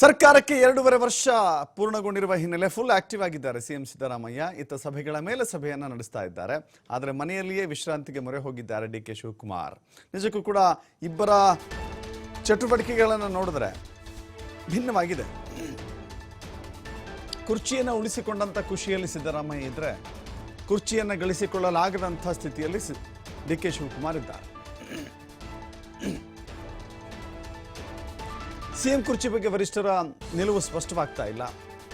ಸರ್ಕಾರಕ್ಕೆ ಎರಡೂವರೆ ವರ್ಷ ಪೂರ್ಣಗೊಂಡಿರುವ ಹಿನ್ನೆಲೆ ಫುಲ್ ಆಕ್ಟಿವ್ ಆಗಿದ್ದಾರೆ ಸಿಎಂ ಸಿದ್ದರಾಮಯ್ಯ. ಇತ್ತ ಸಭೆಗಳ ಮೇಲೆ ಸಭೆಯನ್ನು ನಡೆಸ್ತಾ ಇದ್ದಾರೆ. ಆದರೆ ಮನೆಯಲ್ಲಿಯೇ ವಿಶ್ರಾಂತಿಗೆ ಮೊರೆ ಹೋಗಿದ್ದಾರೆ ಡಿ ಕೆ ಶಿವಕುಮಾರ್. ನಿಜಕ್ಕೂ ಕೂಡ ಇಬ್ಬರ ಚಟುವಟಿಕೆಗಳನ್ನು ನೋಡಿದ್ರೆ ಭಿನ್ನವಾಗಿದೆ. ಕುರ್ಚಿಯನ್ನು ಉಳಿಸಿಕೊಂಡಂತ ಖುಷಿಯಲ್ಲಿ ಸಿದ್ದರಾಮಯ್ಯ ಇದ್ರೆ ಕುರ್ಚಿಯನ್ನು ಗಳಿಸಿಕೊಳ್ಳಲಾಗದಂಥ ಸ್ಥಿತಿಯಲ್ಲಿ ಡಿ ಕೆ ಶಿವಕುಮಾರ್ ಇದ್ದಾರೆ. ಸಿಎಂ ಕುರ್ಚಿ ಬಗ್ಗೆ ವರಿಷ್ಠರ ನಿಲುವು ಸ್ಪಷ್ಟವಾಗ್ತಾ ಇಲ್ಲ.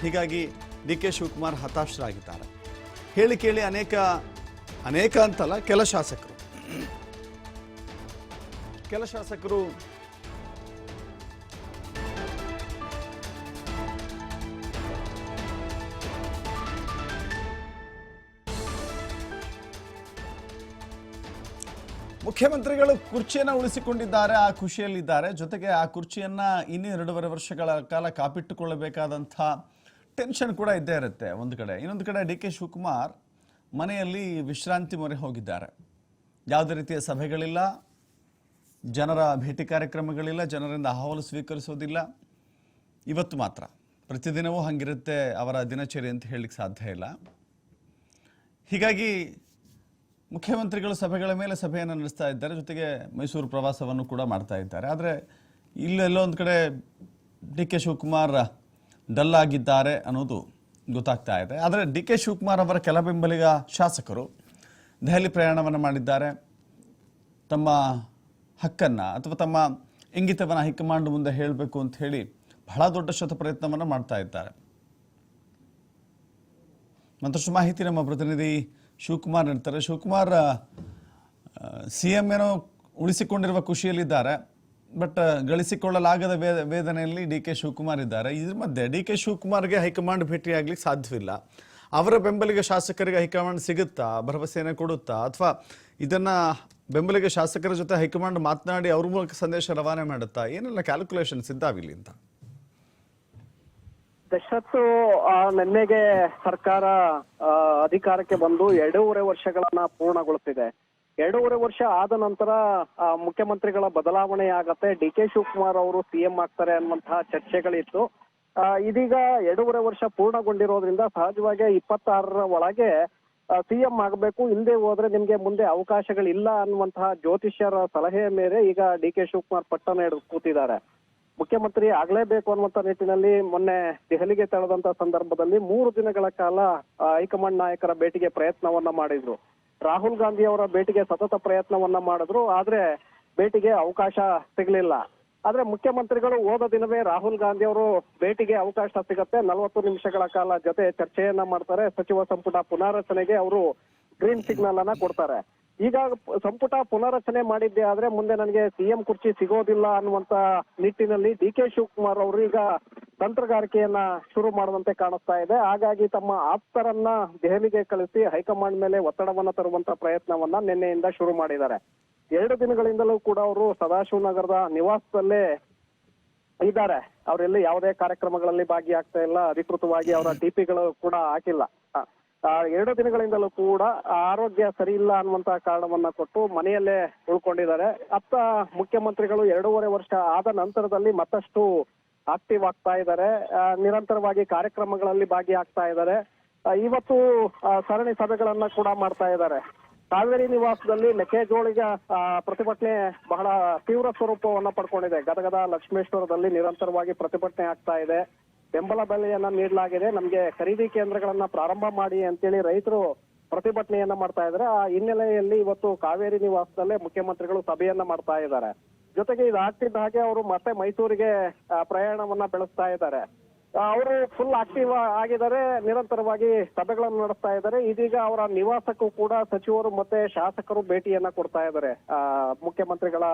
ಹೀಗಾಗಿ ಡಿ ಕೆ ಶಿವಕುಮಾರ್ ಹತಾಶರಾಗಿದ್ದಾರೆ. ಹೇಳಿ ಕೇಳಿ ಅನೇಕ ಅನೇಕ ಅಂತಲ್ಲ, ಕೆಲ ಶಾಸಕರು. ಕೆಲ ಶಾಸಕರು ಮುಖ್ಯಮಂತ್ರಿಗಳು ಕುರ್ಚಿಯನ್ನು ಉಳಿಸಿಕೊಂಡಿದ್ದಾರೆ, ಆ ಖುಷಿಯಲ್ಲಿದ್ದಾರೆ. ಜೊತೆಗೆ ಆ ಕುರ್ಚಿಯನ್ನು ಇನ್ನೂ ಎರಡೂವರೆ ವರ್ಷಗಳ ಕಾಲ ಕಾಪಿಟ್ಟುಕೊಳ್ಳಬೇಕಾದಂಥ ಟೆನ್ಷನ್ ಕೂಡ ಇದ್ದೇ ಇರುತ್ತೆ ಒಂದು ಕಡೆ. ಇನ್ನೊಂದು ಕಡೆ ಡಿ ಕೆ ಶಿವಕುಮಾರ್ ಮನೆಯಲ್ಲಿ ವಿಶ್ರಾಂತಿ ಮೊರೆ ಹೋಗಿದ್ದಾರೆ. ಯಾವುದೇ ರೀತಿಯ ಸಭೆಗಳಿಲ್ಲ, ಜನರ ಭೇಟಿ ಕಾರ್ಯಕ್ರಮಗಳಿಲ್ಲ, ಜನರಿಂದ ಅಹವಾಲು ಸ್ವೀಕರಿಸೋದಿಲ್ಲ. ಇವತ್ತು ಮಾತ್ರ. ಪ್ರತಿದಿನವೂ ಹಾಗಿರುತ್ತೆ ಅವರ ದಿನಚರಿ ಅಂತ ಹೇಳಲಿಕ್ಕೆ ಸಾಧ್ಯ ಇಲ್ಲ. ಹೀಗಾಗಿ ಮುಖ್ಯಮಂತ್ರಿಗಳು ಸಭೆಗಳ ಮೇಲೆ ಸಭೆಯನ್ನು ನಡೆಸ್ತಾ ಇದ್ದಾರೆ, ಜೊತೆಗೆ ಮೈಸೂರು ಪ್ರವಾಸವನ್ನು ಕೂಡ ಮಾಡ್ತಾ ಇದ್ದಾರೆ. ಆದರೆ ಇಲ್ಲೆಲ್ಲೋ ಒಂದು ಕಡೆ ಡಿ ಕೆ ಶಿವಕುಮಾರ್ ಡಲ್ ಆಗಿದ್ದಾರೆ ಅನ್ನೋದು ಗೊತ್ತಾಗ್ತಾ ಇದೆ. ಆದರೆ ಡಿ ಕೆ ಶಿವಕುಮಾರ್ ಅವರ ಕೆಲ ಬೆಂಬಲಿಗ ಶಾಸಕರು ದೆಹಲಿ ಪ್ರಯಾಣವನ್ನು ಮಾಡಿದ್ದಾರೆ. ತಮ್ಮ ಹಕ್ಕನ್ನು ಅಥವಾ ತಮ್ಮ ಇಂಗಿತವನ್ನು ಹೈಕಮಾಂಡ್ ಮುಂದೆ ಹೇಳಬೇಕು ಅಂತ ಹೇಳಿ ಬಹಳ ದೊಡ್ಡ ಶತ ಪ್ರಯತ್ನವನ್ನು ಮಾಡ್ತಾ ಇದ್ದಾರೆ. ಮತ್ತಷ್ಟು ಮಾಹಿತಿ ನಮ್ಮ ಪ್ರತಿನಿಧಿ ಶಿವಕುಮಾರ್ ಇರ್ತಾರೆ ಶಿವಕುಮಾರ್ ಸಿ ಎಂ ಏನೋ ಉಳಿಸಿಕೊಂಡಿರುವ ಖುಷಿಯಲ್ಲಿದ್ದಾರೆ, ಬಟ್ ಗಳಿಸಿಕೊಳ್ಳಲಾಗದ ವೇದ, ವೇದನೆಯಲ್ಲಿ ಡಿ ಕೆ ಶಿವಕುಮಾರ್ ಇದ್ದಾರೆ. ಇದ್ರ ಮಧ್ಯೆ ಡಿ ಕೆ ಶಿವಕುಮಾರ್ಗೆ ಹೈಕಮಾಂಡ್ ಭೇಟಿಯಾಗ್ಲಿಕ್ಕೆ ಸಾಧ್ಯವಿಲ್ಲ. ಅವರ ಬೆಂಬಲಿಗ ಶಾಸಕರಿಗೆ ಹೈಕಮಾಂಡ್ ಸಿಗುತ್ತಾ ಭರವಸೆಯನ್ನು ಕೊಡುತ್ತಾ, ಅಥವಾ ಇದನ್ನು ಬೆಂಬಲಿಗ ಶಾಸಕರ ಜೊತೆ ಹೈಕಮಾಂಡ್ ಮಾತನಾಡಿ ಅವ್ರ ಮೂಲಕ ಸಂದೇಶ ರವಾನೆ ಮಾಡುತ್ತಾ, ಏನೆಲ್ಲ ಕ್ಯಾಲ್ಕುಲೇಷನ್ಸ್ ಇದ್ದಾವಿಲ್ಲಿ ಅಂತ? ದಶರಥ್ ನಿನ್ನೆಗೆ ಸರ್ಕಾರ ಅಧಿಕಾರಕ್ಕೆ ಬಂದು ಎರಡೂವರೆ ವರ್ಷಗಳನ್ನ ಪೂರ್ಣಗೊಳಿಸಿದೆ. ಎರಡೂವರೆ ವರ್ಷ ಆದ ನಂತರ ಮುಖ್ಯಮಂತ್ರಿಗಳ ಬದಲಾವಣೆ ಆಗತ್ತೆ. ಡಿ ಕೆ ಶಿವಕುಮಾರ್ ಅವರು ಸಿಎಂ ಆಗ್ತಾರೆ ಅನ್ನುವಂತಹ ಚರ್ಚೆಗಳಿತ್ತು. ಇದೀಗ ಎರಡೂವರೆ ವರ್ಷ ಪೂರ್ಣಗೊಂಡಿರೋದ್ರಿಂದ ಸಹಜವಾಗಿ ಇಪ್ಪತ್ತಾರರ ಒಳಗೆ ಸಿಎಂ ಆಗಬೇಕು. ಇಲ್ಲದೆ ಹೋದ್ರೆ ನಿಮ್ಗೆ ಮುಂದೆ ಅವಕಾಶಗಳಿಲ್ಲ ಅನ್ನುವಂತಹ ಜ್ಯೋತಿಷ್ಯರ ಸಲಹೆಯ ಮೇಲೆ ಈಗ ಡಿ ಕೆ ಶಿವಕುಮಾರ್ ಪಟ್ಟಣ ಹಿಡಿದು ಕೂತಿದ್ದಾರೆ. ಮುಖ್ಯಮಂತ್ರಿ ಆಗಲೇಬೇಕು ಅನ್ನುವಂತ ನಿಟ್ಟಿನಲ್ಲಿ ಮೊನ್ನೆ ದೆಹಲಿಗೆ ತೆರಳದಂತ ಸಂದರ್ಭದಲ್ಲಿ ಮೂರು ದಿನಗಳ ಕಾಲ ಹೈಕಮಾಂಡ್ ನಾಯಕರ ಭೇಟಿಗೆ ಪ್ರಯತ್ನವನ್ನ ಮಾಡಿದ್ರು. ರಾಹುಲ್ ಗಾಂಧಿ ಅವರ ಭೇಟಿಗೆ ಸತತ ಪ್ರಯತ್ನವನ್ನ ಮಾಡಿದ್ರು, ಆದ್ರೆ ಭೇಟಿಗೆ ಅವಕಾಶ ಸಿಗಲಿಲ್ಲ. ಆದ್ರೆ ಮುಖ್ಯಮಂತ್ರಿಗಳು ಹೋದ ದಿನವೇ ರಾಹುಲ್ ಗಾಂಧಿ ಅವರು ಭೇಟಿಗೆ ಅವಕಾಶ ಸಿಗತ್ತೆ. ನಲವತ್ತು ನಿಮಿಷಗಳ ಕಾಲ ಜೊತೆ ಚರ್ಚೆಯನ್ನ ಮಾಡ್ತಾರೆ. ಸಚಿವ ಸಂಪುಟ ಪುನಾರಚನೆಗೆ ಅವರು ಗ್ರೀನ್ ಸಿಗ್ನಲ್ ಅನ್ನ ಕೊಡ್ತಾರೆ. ಈಗ ಸಂಪುಟ ಪುನರಚನೆ ಮಾಡಿದ್ದೆ ಆದ್ರೆ ಮುಂದೆ ನನಗೆ ಸಿಎಂ ಕುರ್ಚಿ ಸಿಗೋದಿಲ್ಲ ಅನ್ನುವಂತ ನಿಟ್ಟಿನಲ್ಲಿ ಡಿ ಕೆ ಶಿವಕುಮಾರ್ ಅವರು ಈಗ ತಂತ್ರಗಾರಿಕೆಯನ್ನ ಶುರು ಮಾಡುವಂತೆ ಕಾಣಿಸ್ತಾ ಇದೆ. ಹಾಗಾಗಿ ತಮ್ಮ ಆಪ್ತರನ್ನ ದೆಹಲಿಗೆ ಕಳಿಸಿ ಹೈಕಮಾಂಡ್ ಮೇಲೆ ಒತ್ತಡವನ್ನ ತರುವಂತ ಪ್ರಯತ್ನವನ್ನ ನಿನ್ನೆಯಿಂದ ಶುರು ಮಾಡಿದ್ದಾರೆ. ಎರಡು ದಿನಗಳಿಂದಲೂ ಕೂಡ ಅವರು ಸದಾಶಿವನಗರದ ನಿವಾಸದಲ್ಲೇ ಇದ್ದಾರೆ. ಅವರೆಲ್ಲಿ ಯಾವುದೇ ಕಾರ್ಯಕ್ರಮಗಳಲ್ಲಿ ಭಾಗಿಯಾಗ್ತಾ ಇಲ್ಲ. ಅಧಿಕೃತವಾಗಿ ಅವರ ಟಿಪಿಗಳು ಕೂಡ ಹಾಕಿಲ್ಲ. ಎರಡು ದಿನಗಳಿಂದಲೂ ಕೂಡ ಆರೋಗ್ಯ ಸರಿ ಇಲ್ಲ ಅನ್ನುವಂತಹ ಕಾರಣವನ್ನ ಕೊಟ್ಟು ಮನೆಯಲ್ಲೇ ಉಳ್ಕೊಂಡಿದ್ದಾರೆ. ಅತ್ತ ಮುಖ್ಯಮಂತ್ರಿಗಳು ಎರಡೂವರೆ ವರ್ಷ ಆದ ನಂತರದಲ್ಲಿ ಮತ್ತಷ್ಟು ಆಕ್ಟಿವ್ ಆಗ್ತಾ ಇದ್ದಾರೆ. ನಿರಂತರವಾಗಿ ಕಾರ್ಯಕ್ರಮಗಳಲ್ಲಿ ಭಾಗಿಯಾಗ್ತಾ ಇದ್ದಾರೆ. ಇವತ್ತು ಸರಣಿ ಸಭೆಗಳನ್ನ ಕೂಡ ಮಾಡ್ತಾ ಇದ್ದಾರೆ. ಕಾವೇರಿ ನಿವಾಸದಲ್ಲಿ ಮೆಕ್ಕೆಜೋಳಿಗೆ ಪ್ರತಿಭಟನೆ ಬಹಳ ತೀವ್ರ ಸ್ವರೂಪವನ್ನ ಪಡ್ಕೊಂಡಿದೆ. ಗದಗದ ಲಕ್ಷ್ಮೇಶ್ವರದಲ್ಲಿ ನಿರಂತರವಾಗಿ ಪ್ರತಿಭಟನೆ ಆಗ್ತಾ ಇದೆ. ಬೆಂಬಲ ಬೆಲೆಯನ್ನ ನೀಡಲಾಗಿದೆ. ನಮ್ಗೆ ಖರೀದಿ ಕೇಂದ್ರಗಳನ್ನ ಪ್ರಾರಂಭ ಮಾಡಿ ಅಂತೇಳಿ ರೈತರು ಪ್ರತಿಭಟನೆಯನ್ನ ಮಾಡ್ತಾ ಇದ್ದಾರೆ. ಆ ಹಿನ್ನೆಲೆಯಲ್ಲಿ ಇವತ್ತು ಕಾವೇರಿ ನಿವಾಸದಲ್ಲೇ ಮುಖ್ಯಮಂತ್ರಿಗಳು ಸಭೆಯನ್ನ ಮಾಡ್ತಾ ಇದ್ದಾರೆ. ಜೊತೆಗೆ ಇದಾಗ್ತಿದ್ದ ಹಾಗೆ ಅವರು ಮತ್ತೆ ಮೈಸೂರಿಗೆ ಪ್ರಯಾಣವನ್ನ ಬೆಳೆಸ್ತಾ ಇದ್ದಾರೆ. ಅವರು ಫುಲ್ ಆಕ್ಟಿವ್ ಆಗಿದ್ದಾರೆ. ನಿರಂತರವಾಗಿ ಸಭೆಗಳನ್ನು ನಡೆಸ್ತಾ ಇದ್ದಾರೆ. ಇದೀಗ ಅವರ ನಿವಾಸಕ್ಕೂ ಕೂಡ ಸಚಿವರು ಮತ್ತೆ ಶಾಸಕರು ಭೇಟಿಯನ್ನ ಕೊಡ್ತಾ ಇದ್ದಾರೆ. ಮುಖ್ಯಮಂತ್ರಿಗಳ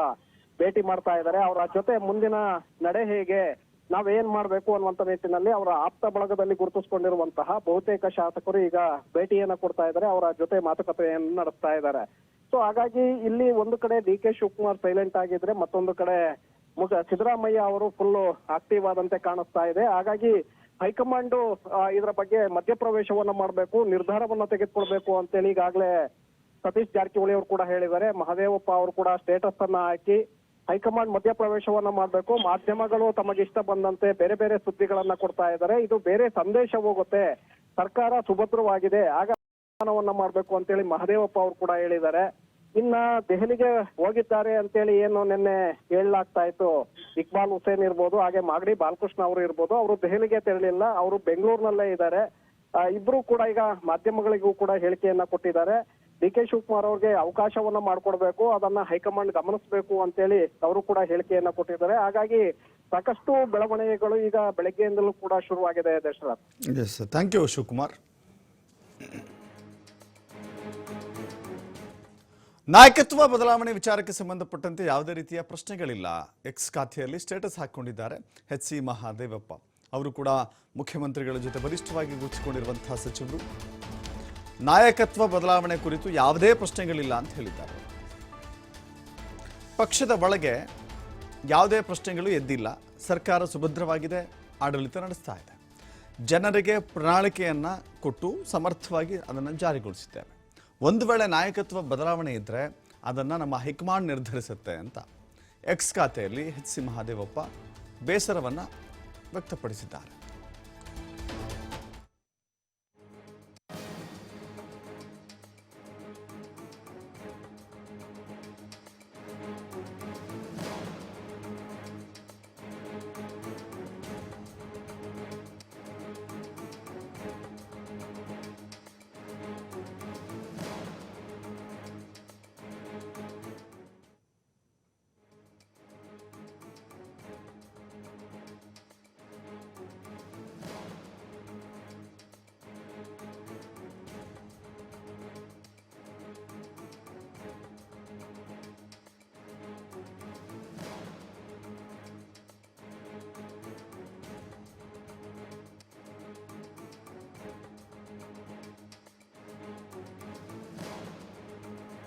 ಭೇಟಿ ಮಾಡ್ತಾ ಇದ್ದಾರೆ. ಅವರ ಜೊತೆ ಮುಂದಿನ ನಡೆ ಹೇಗೆ? ನಾವೇನ್ ಮಾಡ್ಬೇಕು ಅನ್ನುವಂತ ನಿಟ್ಟಿನಲ್ಲಿ ಅವರ ಆಪ್ತ ಬಳಗದಲ್ಲಿ ಗುರುತಿಸಿಕೊಂಡಿರುವಂತಹ ಬಹುತೇಕ ಶಾಸಕರು ಈಗ ಭೇಟಿಯನ್ನ ಕೊಡ್ತಾ ಇದ್ದಾರೆ, ಅವರ ಜೊತೆ ಮಾತುಕತೆಯನ್ನು ನಡೆಸ್ತಾ ಇದ್ದಾರೆ. ಸೊ ಹಾಗಾಗಿ ಇಲ್ಲಿ ಒಂದು ಕಡೆ ಡಿ ಕೆ ಶಿವಕುಮಾರ್ ಸೈಲೆಂಟ್ ಆಗಿದ್ರೆ ಮತ್ತೊಂದು ಕಡೆ ಸಿದ್ದರಾಮಯ್ಯ ಅವರು ಫುಲ್ ಆಕ್ಟಿವ್ ಆದಂತೆ ಕಾಣಿಸ್ತಾ ಇದೆ. ಹಾಗಾಗಿ ಹೈಕಮಾಂಡ್ ಇದರ ಬಗ್ಗೆ ಮಧ್ಯಪ್ರವೇಶವನ್ನ ಮಾಡಬೇಕು, ನಿರ್ಧಾರವನ್ನ ತೆಗೆದುಕೊಳ್ಬೇಕು ಅಂತೇಳಿ ಈಗಾಗಲೇ ಸತೀಶ್ ಜಾರಕಿಹೊಳಿ ಅವರು ಕೂಡ ಹೇಳಿದ್ದಾರೆ. ಮಹದೇವಪ್ಪ ಅವರು ಕೂಡ ಸ್ಟೇಟಸ್ ಅನ್ನ ಹಾಕಿ ಹೈಕಮಾಂಡ್ ಮಧ್ಯಪ್ರವೇಶವನ್ನ ಮಾಡಬೇಕು. ಮಾಧ್ಯಮಗಳು ತಮಗಿಷ್ಟ ಬಂದಂತೆ ಬೇರೆ ಬೇರೆ ಸುದ್ದಿಗಳನ್ನ ಕೊಡ್ತಾ ಇದ್ದಾರೆ. ಇದು ಬೇರೆ ಸಂದೇಶ ಹೋಗುತ್ತೆ. ಸರ್ಕಾರ ಸುಭದ್ರವಾಗಿದೆ. ಆಗ ತೀರ್ಮಾನವನ್ನ ಮಾಡ್ಬೇಕು ಅಂತೇಳಿ ಮಹದೇವಪ್ಪ ಅವರು ಕೂಡ ಹೇಳಿದ್ದಾರೆ. ಇನ್ನ ದೆಹಲಿಗೆ ಹೋಗಿದ್ದಾರೆ ಅಂತೇಳಿ ಏನು ನಿನ್ನೆ ಹೇಳಲಾಗ್ತಾ ಇತ್ತು. ಇಕ್ಬಾಲ್ ಹುಸೇನ್ ಇರ್ಬೋದು, ಹಾಗೆ ಮಾಗಡಿ ಬಾಲಕೃಷ್ಣ ಅವರು ಇರ್ಬೋದು. ಅವರು ದೆಹಲಿಗೆ ತೆರಳಿಲ್ಲ. ಅವರು ಬೆಂಗಳೂರಿನಲ್ಲೇ ಇದ್ದಾರೆ. ಇಬ್ರು ಕೂಡ ಈಗ ಮಾಧ್ಯಮಗಳಿಗೂ ಕೂಡ ಹೇಳಿಕೆಯನ್ನ ಕೊಟ್ಟಿದ್ದಾರೆ. ಡಿ ಕೆ ಶಿವಕುಮಾರ್ ಅವ್ರಿಗೆ ಅವಕಾಶವನ್ನ ಮಾಡ್ಕೊಡ್ಬೇಕು, ಅದನ್ನ ಹೈಕಮಾಂಡ್ ಗಮನಿಸಬೇಕು ಅಂತೇಳಿ ಅವರು ಕೂಡ ಹೇಳಿಕೆಯನ್ನ ಕೊಟ್ಟಿದ್ದಾರೆ. ಹಾಗಾಗಿ ಸಾಕಷ್ಟು ಬೆಳವಣಿಗೆಗಳು ಈಗ ಬೆಳಗ್ಗೆಯಿಂದಲೂ ಕೂಡ ಶುರುವಾಗಿದೆ ದಶರಥ್. Thank you Shivakumar. ನಾಯಕತ್ವ ಬದಲಾವಣೆ ವಿಚಾರಕ್ಕೆ ಸಂಬಂಧಪಟ್ಟಂತೆ ಯಾವುದೇ ರೀತಿಯ ಪ್ರಶ್ನೆಗಳಿಲ್ಲ. ಎಕ್ಸ್ ಖಾತೆಯಲ್ಲಿ ಸ್ಟೇಟಸ್ ಹಾಕೊಂಡಿದ್ದಾರೆ ಎಚ್ ಸಿ ಮಹಾದೇವಪ್ಪ. ಅವರು ಕೂಡ ಮುಖ್ಯಮಂತ್ರಿಗಳ ಜೊತೆ ಬಲಿಷ್ಠವಾಗಿ ಗುರುತಿಸಿಕೊಂಡಿರುವಂತಹ ಸಚಿವರು. ನಾಯಕತ್ವ ಬದಲಾವಣೆ ಕುರಿತು ಯಾವುದೇ ಪ್ರಶ್ನೆಗಳಿಲ್ಲ ಅಂತ ಹೇಳಿದ್ದಾರೆ. ಪಕ್ಷದ ಒಳಗೆ ಯಾವುದೇ ಪ್ರಶ್ನೆಗಳು ಎದ್ದಿಲ್ಲ. ಸರ್ಕಾರ ಸುಭದ್ರವಾಗಿದೆ, ಆಡಳಿತ ನಡೆಸ್ತಾ ಇದೆ. ಜನರಿಗೆ ಪ್ರಣಾಳಿಕೆಯನ್ನು ಕೊಟ್ಟು ಸಮರ್ಥವಾಗಿ ಅದನ್ನು ಜಾರಿಗೊಳಿಸಿದ್ದೇವೆ. ಒಂದು ವೇಳೆ ನಾಯಕತ್ವ ಬದಲಾವಣೆ ಇದ್ದರೆ ಅದನ್ನು ನಮ್ಮ ಹೈಕಮಾಂಡ್ ನಿರ್ಧರಿಸುತ್ತೆ ಅಂತ. ಎಕ್ಸ್ ಖಾತೆಯಲ್ಲಿ ಎಚ್ ಸಿ ಮಹಾದೇವಪ್ಪ ಬೇಸರವನ್ನು ವ್ಯಕ್ತಪಡಿಸಿದ್ದಾರೆ.